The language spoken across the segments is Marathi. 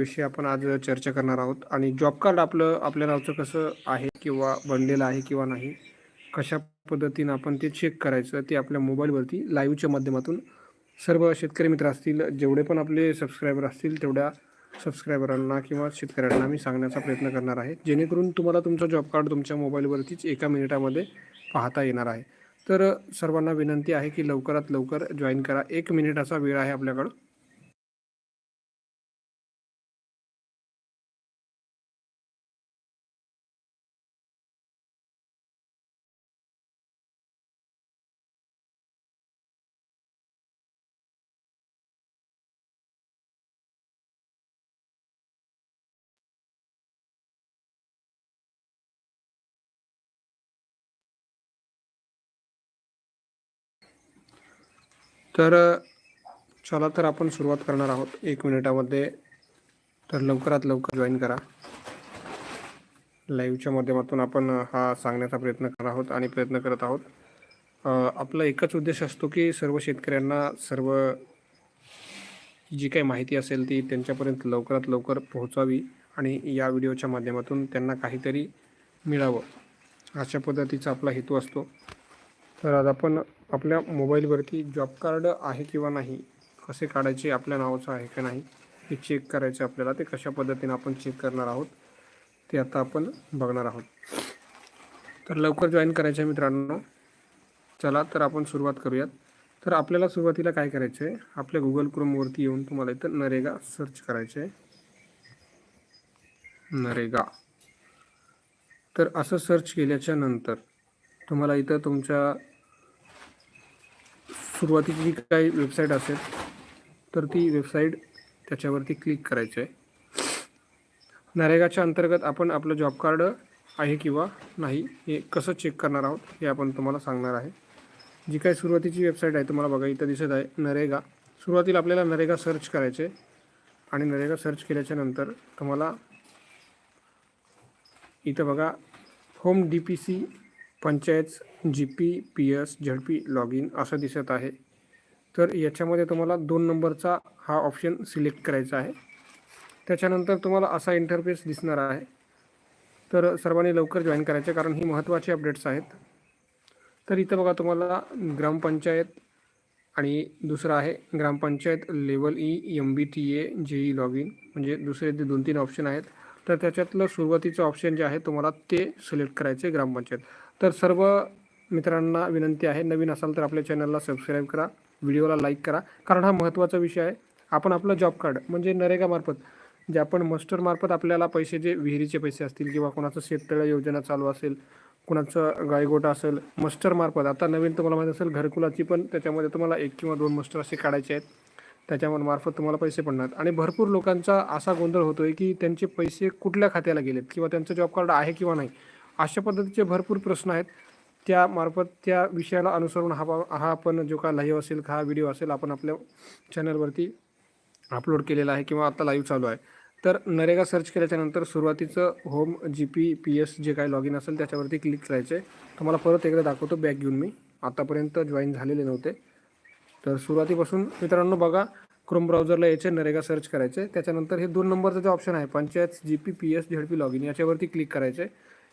विषयी आपण आज चर्चा करणार आहोत. आणि जॉब कार्ड आपलं आपल्या नावचं कसं आहे किंवा बनलेलं आहे किंवा नाही कशा पद्धतीनं आपण ते चेक करायचं ते आपल्या मोबाईलवरती लाईव्हच्या माध्यमातून सर्व शेतकरी मित्र असतील जेवढे पण आपले सबस्क्रायबर असतील तेवढ्या सबस्क्रायबरांना किंवा शेतकऱ्यांना मी सांगण्याचा प्रयत्न करणार आहे. जेणेकरून तुम्हाला तुमचं जॉब कार्ड तुमच्या मोबाईलवरतीच एका मिनिटामध्ये पाहता येणार आहे. तर सर्वांना विनंती आहे की लवकरात लवकर जॉईन करा. एक मिनिटाचा वेळ आहे आपल्याकडं. तर चला तर आपण सुरुवात करणार आहोत. एक मिनिटामध्ये. तर लवकरात लवकर जॉईन करा. लाईव्हच्या माध्यमातून आपण हा सांगण्याचा प्रयत्न करत आहोत आणि प्रयत्न करत आहोत. आपला एकच उद्देश असतो की सर्व शेतकऱ्यांना सर्व जी काही माहिती असेल ती त्यांच्यापर्यंत लवकरात लवकर पोहोचावी आणि या व्हिडिओच्या माध्यमातून त्यांना काहीतरी मिळावं. अशा पद्धतीचा आपला हेतू असतो. तर आज आपण आपल्या मोबाईलवरती जॉब कार्ड आहे किंवा नाही कसे काढायचे आपल्या नावाचं आहे का नाही हे चेक करायचं आपल्याला. ते कशा पद्धतीने आपण चेक करणार आहोत ते आता आपण बघणार आहोत. तर लवकर जॉईन करायचं आहे मित्रांनो. चला तर आपण सुरुवात करूयात. तर आपल्याला सुरुवातीला काय करायचं आहे आपल्या गुगल क्रोमवरती येऊन तुम्हाला इथं नरेगा सर्च करायचं आहे नरेगा. तर असं सर्च केल्याच्यानंतर तुम्हाला इथं तुमच्या सुरुवातीची जी काही वेबसाईट असेल तर ती वेबसाईट त्याच्यावरती क्लिक करायची आहे नरेगाच्या अंतर्गत आपण आपलं जॉब कार्ड आहे किंवा नाही हे कसं चेक करणार आहोत हे आपण तुम्हाला सांगणार आहे. जी काही सुरुवातीची वेबसाईट आहे तुम्हाला बघा इथं दिसत आहे नरेगा. सुरुवातीला आपल्याला नरेगा सर्च करायचे आणि नरेगा सर्च केल्याच्यानंतर तुम्हाला इथं बघा home D P C panchayat G P P S Z P log in असं दिसत आहे. तर याच्यामध्ये तुम्हाला दोन नंबरचा हा ऑप्शन सिलेक्ट करायचा आहे. त्याच्यानंतर तुम्हाला असा इंटरफेस दिसणार आहे. तर सर्वांनी लवकर जॉईन करायचे कारण ही महत्त्वाची अपडेट्स आहेत. तर इथं बघा तुम्हाला ग्रामपंचायत आणि दुसरं आहे grampanchayat level E M B T A J E log in म्हणजे दुसरे ते दोन तीन ऑप्शन आहेत. तर त्याच्यातलं सुरुवातीचं ऑप्शन जे आहे तुम्हाला ते सिलेक्ट करायचे ग्रामपंचायत. तर सर्व मित्रांना विनंती आहे नवीन असाल तर आपल्या चॅनलला सबस्क्राईब करा व्हिडिओला लाईक करा. कारण हा महत्त्वाचा विषय आहे. आपण आपलं जॉब कार्ड म्हणजे नरेगामार्फत जे आपण मस्टरमार्फत आपल्याला पैसे जे विहिरीचे पैसे असतील किंवा कोणाचं शेततळे योजना चालू असेल कुणाचं गायगोटा असेल मस्टरमार्फत आता नवीन तुम्हाला माहीत असेल घरकुलाची पण त्याच्यामध्ये तुम्हाला एक किंवा दोन मस्टर असे काढायचे आहेत. त्याच्यामध्ये मार्फत तुम्हाला पैसे पडणार. आणि भरपूर लोकांचा असा गोंधळ होतो आहे की त्यांचे पैसे कुठल्या खात्याला गेलेत किंवा त्यांचं जॉब कार्ड आहे किंवा नाही. अशा पद्धतीचे भरपूर प्रश्न आहेत. त्यामार्फत त्या विषयाला अनुसरून हा हा आपण जो काय लाईव्ह असेल हा व्हिडिओ असेल आपण आपल्या चॅनलवरती अपलोड केलेला आहे किंवा आता लाईव्ह चालू आहे. तर नरेगा सर्च केल्याच्यानंतर सुरुवातीचं home G P P S जे काही लॉग इन असेल त्याच्यावरती क्लिक करायचं. आहे तुम्हाला परत एकदा दाखवतो बॅक घेऊन मी. आतापर्यंत जॉईन झालेले नव्हते. तर सुरुवातीपासून मित्रांनो बघा क्रोम ब्राउझरला यायचे नरेगा सर्च करायचे. त्याच्यानंतर हे दोन नंबरचं जे ऑप्शन आहे panchayat G P P S Z P log in याच्यावरती क्लिक करायचे.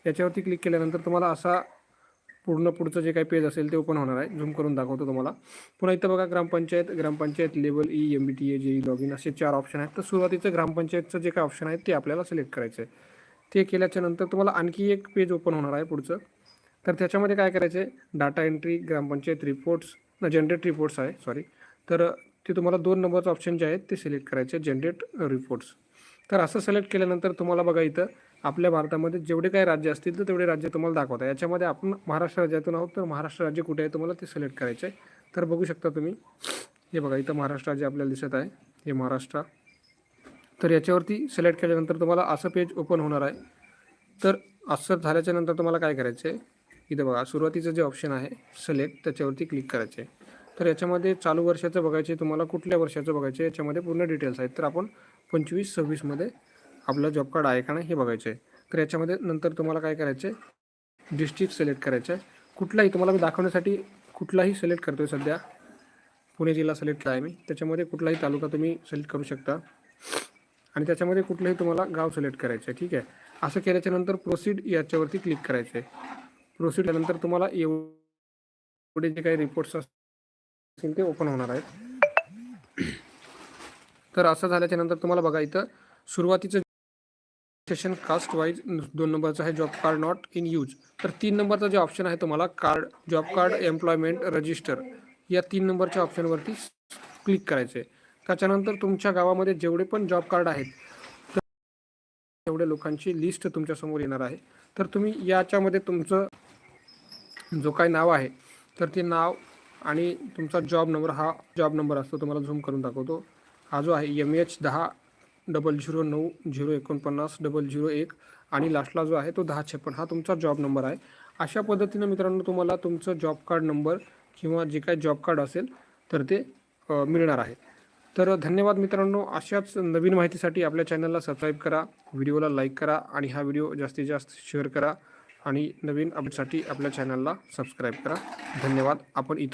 याच्यावरती क्लिक केल्यानंतर तुम्हाला असा पूर्ण पुढचं जे काही पेज असेल ते ओपन होणार आहे. झूम करून दाखवतो तुम्हाला. पुन्हा इथं बघा grampanchayat grampanchayat level E M B T A J E log in असे चार ऑप्शन आहेत. तर सुरुवातीचं ग्रामपंचायतचं जे काही ऑप्शन आहे ते आपल्याला सिलेक्ट करायचं आहे ते केल्याच्यानंतर तुम्हाला आणखी एक पेज ओपन होणार आहे पुढचं. तर त्याच्यामध्ये काय करायचं आहे data entry grampanchayat reports generate reports आहे सॉरी तर ते तुम्हाला दोन नंबरचं ऑप्शन जे आहेत ते सिलेक्ट करायचे जनरेट रिपोर्ट्स तर असं सिलेक्ट केल्यानंतर तुम्हाला बघा इथं आपल्या भारतामध्ये जेवढे काही राज्य असतील तर तेवढे राज्य तुम्हाला दाखवता. याच्यामध्ये आपण महाराष्ट्र राज्यातून आहोत तर महाराष्ट्र राज्य कुठे आहे तुम्हाला ते सिलेक्ट करायचे आहे. तर बघू शकता तुम्ही. हे बघा इथं महाराष्ट्र राज्य आपल्याला दिसत आहे. हे महाराष्ट्र. तर याच्यावरती सिलेक्ट केल्यानंतर तुम्हाला असं पेज ओपन होणार आहे. तर असं झाल्याच्यानंतर तुम्हाला काय करायचं आहे? इथं बघा सुरुवातीचं जे ऑप्शन आहे सिलेक्ट त्याच्यावरती क्लिक करायचे आहे. तर याच्यामध्ये चालू वर्षाचं बघायचे तुम्हाला कुठल्या वर्षाचं बघायचे याच्यामध्ये पूर्ण डिटेल्स आहेत. तर आपण पंचवीस सव्वीसमध्ये आपलं जॉब कार्ड आहे का नाही हे बघायचं आहे तर याच्यामध्ये नंतर तुम्हाला काय करायचं आहे डिस्ट्रिक्ट सिलेक्ट करायचं आहे कुठलाही तुम्हाला मी दाखवण्यासाठी कुठलाही सिलेक्ट करतो आहे सध्या. पुणे जिल्हा सिलेक्ट आहे मी. त्याच्यामध्ये कुठलाही तालुका तुम्ही सिलेक्ट करू शकता. आणि त्याच्यामध्ये कुठलंही तुम्हाला गाव सिलेक्ट करायचं आहे ठीक आहे? असं केल्याच्यानंतर प्रोसीड याच्यावरती क्लिक करायचं आहे प्रोसीड नंतर तुम्हाला एवढे जे काही रिपोर्ट्स असतील ते ओपन होणार आहेत. तर असं झाल्याच्यानंतर तुम्हाला बघा इथं सुरुवातीचं सेशन कास्ट वाईज दोन नंबरचा आहे job card not in use. तर तीन नंबरचा जे ऑप्शन आहे तुम्हाला card job card employment register या तीन नंबरच्या ऑप्शनवरती क्लिक करायचं आहे त्याच्यानंतर तुमच्या गावामध्ये जेवढे पण जॉब कार्ड आहेत तर लोकांची लिस्ट तुमच्यासमोर येणार आहे. तर तुम्ही याच्यामध्ये तुमचं जो काही नाव आहे तर ते नाव आणि तुमचा जॉब नंबर हा जॉब नंबर असतो तुम्हाला झूम करून दाखवतो. हा जो आहे एम एच दहा डबल झिरो नऊ झिरो एकोणपन्नास डबल झिरो एक आणि लास्टला जो आहे तो दहा छप्पन. हा तुमचा जॉब नंबर आहे. अशा पद्धतीनं मित्रांनो तुम्हाला तुमचं जॉब कार्ड नंबर किंवा जे काय जॉब कार्ड असेल तर ते मिळणार आहे. तर धन्यवाद मित्रांनो. अशाच नवीन माहितीसाठी आपल्या चॅनलला सबस्क्राईब करा व्हिडिओला लाईक करा आणि हा व्हिडिओ जास्तीत जास्त शेअर करा आणि नवीन अपडेटसाठी आपल्या चॅनलला सबस्क्राईब करा. धन्यवाद. आपण इथं